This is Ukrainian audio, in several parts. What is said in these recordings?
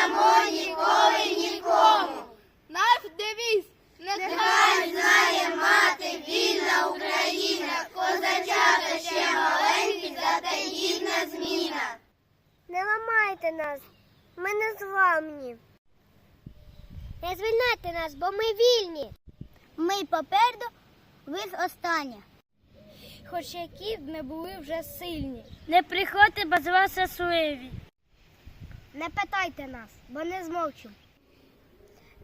дамо ніколи нікому. Наш девіз нехай знає мати, вільна Україна, козачата ще маленькі, зате гідна зміна. Не ламайте нас, ми не зламні. Не звільняйте нас, бо ми вільні. Ми попереду, ви ж остання. Хоч які б ми були вже сильні. Не приходьте, бо з вас щасливі. Не питайте нас, бо не змовчимо.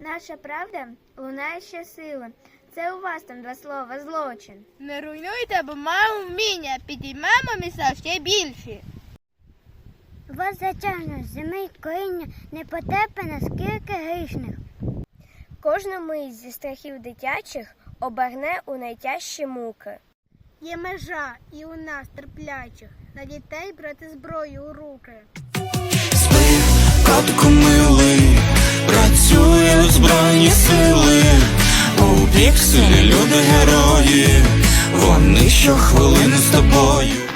Наша правда лунає ще сила. Це у вас там два слова злочин. Не руйнуйте, бо маємо вміння, підіймемо міста ще більші. Вас затягнуть зими коріння не потерпе скільки грішних. Кожна мить зі страхів дитячих оберне у найтяжчі муки. Є межа і у нас терплячих, на дітей брати зброю у руки. Татку милий, працюють збройні сили, у пікселі люди герої, вони щохвилини з тобою.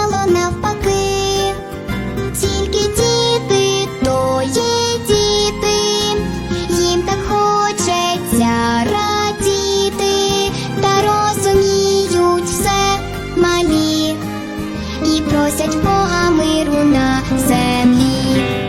просять Бога миру на землі.